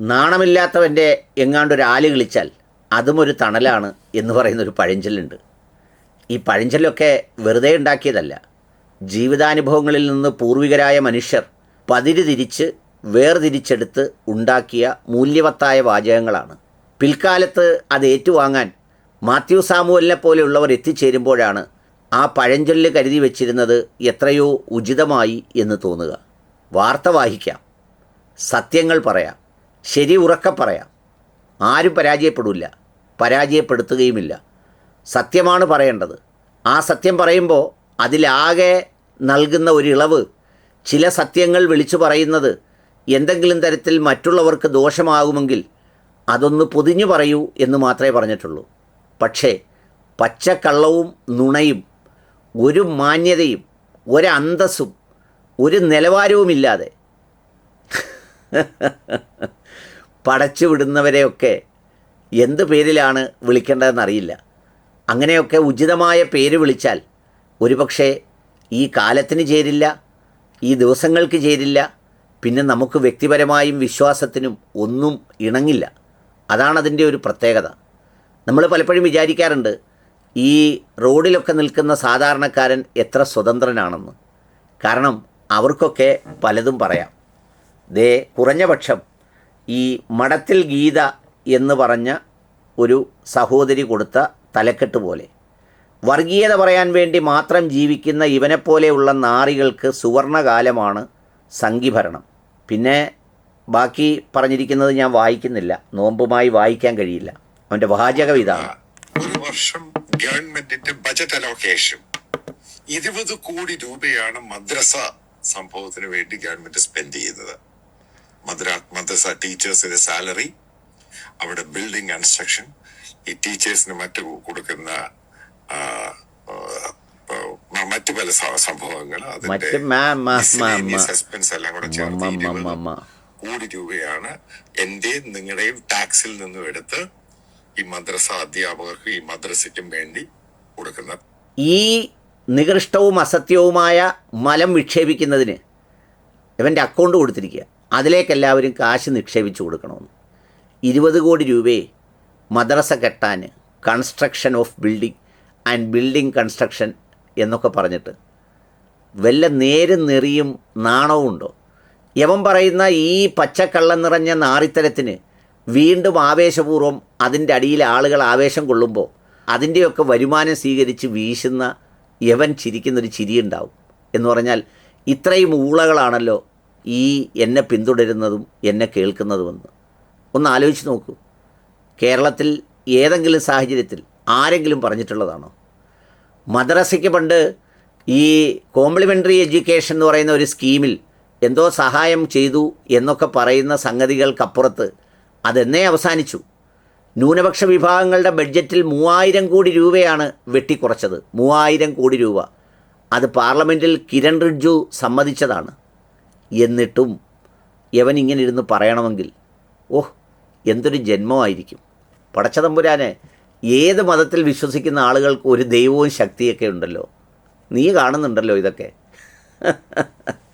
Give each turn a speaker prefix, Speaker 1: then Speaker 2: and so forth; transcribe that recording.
Speaker 1: നാണമില്ലാത്തവന്റെ എങ്ങാണ്ടൊരു all കളിച്ചാൽ അതും ഒരു തണലാണ് എന്ന് പറയുന്നൊരു പഴഞ്ചൊല്ലുണ്ട്. ഈ പഴഞ്ചൊല്ലൊക്കെ വെറുതെ ഉണ്ടാക്കിയതല്ല. ജീവിതാനുഭവങ്ങളിൽ നിന്ന് പൂർവികരായ മനുഷ്യർ പതിര് തിരിച്ച് വേർതിരിച്ചെടുത്ത് ഉണ്ടാക്കിയ മൂല്യവത്തായ വാചകങ്ങളാണ്. പിൽക്കാലത്ത് അത് ഏറ്റുവാങ്ങാൻ മാത്യു സാമുവലിനെ പോലെയുള്ളവർ എത്തിച്ചേരുമ്പോഴാണ് ആ പഴഞ്ചൊല്ല് കരുതി വച്ചിരുന്നത് എത്രയോ ഉചിതമായി എന്ന് തോന്നുക. വാർത്ത വായിക്കാം. സത്യങ്ങൾ പറയാം. ശരി ഉറക്കെ പറയാം. ആരും പരാജയപ്പെടില്ല. പരാജയപ്പെടുത്തുകയുമില്ല. സത്യമാണ് പറയേണ്ടത്. ആ സത്യം പറയുമ്പോൾ അതിലാകെ നൽകുന്ന ഒരിളവ് ചില സത്യങ്ങൾ വിളിച്ചു പറയുന്നത് എന്തെങ്കിലും തരത്തിൽ മറ്റുള്ളവർക്ക് ദോഷമാകുമെങ്കിൽ അതൊന്ന് പൊതിഞ്ഞു പറയൂ എന്ന് മാത്രമേ പറഞ്ഞിട്ടുള്ളൂ. പക്ഷേ പച്ചക്കള്ളവും നുണയും ഒരു മാന്യതയും ഒരന്തസ്സും ഒരു നിലവാരവുമില്ലാതെ പടച്ചു വിടുന്നവരെയൊക്കെ എന്ത് പേരിലാണ് വിളിക്കേണ്ടതെന്നറിയില്ല. അങ്ങനെയൊക്കെ ഉചിതമായ പേര് വിളിച്ചാൽ ഒരുപക്ഷെ ഈ കാലത്തിന് ചേരില്ല ഈ ദിവസങ്ങൾക്ക് ചേരില്ല പിന്നെ നമുക്ക് വ്യക്തിപരമായും വിശ്വാസത്തിനും ഒന്നും ഇണങ്ങില്ല. അതാണതിന്റെ ഒരു പ്രത്യേകത. നമ്മൾ പലപ്പോഴും വിചാരിക്കാറുണ്ട് ഈ റോഡിലൊക്കെ നിൽക്കുന്ന സാധാരണക്കാരൻ എത്ര സ്വതന്ത്രനാണെന്ന്. കാരണം അവർക്കൊക്കെ പലതും പറയാം. ദേ കുറഞ്ഞ പക്ഷം ഈ മഠത്തിൽ ഗീത എന്ന് പറഞ്ഞ ഒരു സഹോദരി കൊടുത്ത തലക്കെട്ട് പോലെ. വർഗീയത പറയാൻ വേണ്ടി മാത്രം ജീവിക്കുന്ന ഇവനെപ്പോലെയുള്ള നാറികൾക്ക് സുവർണകാലമാണ് സംഘിഭരണം. പിന്നെ ബാക്കി പറഞ്ഞിരിക്കുന്നത് ഞാൻ വായിക്കുന്നില്ല. നോമ്പുമായി വായിക്കാൻ കഴിയില്ല. അവന്റെ വാചകം ഇതാണ്.
Speaker 2: ഒരു വർഷം ഗവൺമെന്റിന്റെ ബജറ്റ് അലോക്കേഷൻ. ഇരുപത് കോടി രൂപയാണ് മദ്രസ സംഭവത്തിന് വേണ്ടി ഗവൺമെന്റ് സ്പെൻഡ് ചെയ്യുന്നത്. മദ്രസ ടീച്ചേഴ്സിന്റെ സാലറി അവിടെ ബിൽഡിംഗ് കൺസ്ട്രക്ഷൻ ഈ ടീച്ചേഴ്സിന് മറ്റു കൊടുക്കുന്ന മറ്റു പല സംഭവങ്ങൾ
Speaker 1: മാ-
Speaker 2: സസ്പെൻസ് എല്ലാം കൂടെ ചേർത്ത്. കോടി രൂപയാണ് എന്റെയും നിങ്ങളുടെയും ടാക്സിൽ നിന്നും എടുത്ത് ഈ മദ്രസ അധ്യാപകർക്ക് ഈ മദ്രസയ്ക്കും വേണ്ടി കൊടുക്കുന്ന
Speaker 1: ഈ നികൃഷ്ടവും അസത്യവുമായ മലം വിക്ഷേപിക്കുന്നതിന് ഇവന്റെ അക്കൗണ്ട് കൊടുത്തിരിക്കുക അതിലേക്ക് എല്ലാവരും കാശ് നിക്ഷേപിച്ചു കൊടുക്കണമെന്ന്. ഇരുപത് കോടി രൂപയെ മദ്രസ കെട്ടാൻ construction of building and building construction എന്നൊക്കെ പറഞ്ഞിട്ട് വല്ല നേരും നെറിയും നാണവും ഉണ്ടോ? യവൻ പറയുന്ന ഈ പച്ചക്കള്ളം നിറഞ്ഞ നാറിത്തരത്തിന് വീണ്ടും ആവേശപൂർവം അതിന്റെ അടിയിൽ ആളുകൾ ആവേശം കൊള്ളുമ്പോൾ അതിന്റെയൊക്കെ വരുമാനം സ്വീകരിച്ച് വീശുന്ന യവൻ ചിരിക്കുന്നൊരു ചിരിയുണ്ടാവും. എന്ന് പറഞ്ഞാൽ ഇത്രയും ഊളകളാണല്ലോ ഈ എന്നെ പിന്തുടരുന്നതും എന്നെ കേൾക്കുന്നതുമെന്ന്. ഒന്ന് ആലോചിച്ച് നോക്കൂ. കേരളത്തിൽ ഏതെങ്കിലും സാഹചര്യത്തിൽ ആരെങ്കിലും പറഞ്ഞിട്ടുള്ളതാണോ? മദ്രസയ്ക്ക് പണ്ട് ഈ കോംപ്ലിമെന്ററി എഡ്യൂക്കേഷൻ എന്ന് പറയുന്ന ഒരു സ്കീമിൽ എന്തോ സഹായം ചെയ്തു എന്നൊക്കെ പറയുന്ന സംഗതികൾക്കപ്പുറത്ത് അതെന്നേ അവസാനിച്ചു. ന്യൂനപക്ഷ വിഭാഗങ്ങളുടെ ബഡ്ജറ്റിൽ മൂവായിരം കോടി രൂപയാണ് വെട്ടിക്കുറച്ചത്. മൂവായിരം കോടി രൂപ. അത് പാർലമെന്റിൽ കിരൺ റിഡ്ജു സമ്മതിച്ചതാണ്. എന്നിട്ടും യവൻ ഇങ്ങനെ ഇരുന്ന് പറയണമെങ്കിൽ ഓഹ് എന്തൊരു ജന്മമായിരിക്കും. പടച്ചതമ്പുരാനെ ഏത് മതത്തിൽ വിശ്വസിക്കുന്ന ആളുകൾക്ക് ഒരു ദൈവവും ശക്തിയൊക്കെ ഉണ്ടല്ലോ? നീ കാണുന്നുണ്ടല്ലോ ഇതൊക്കെ.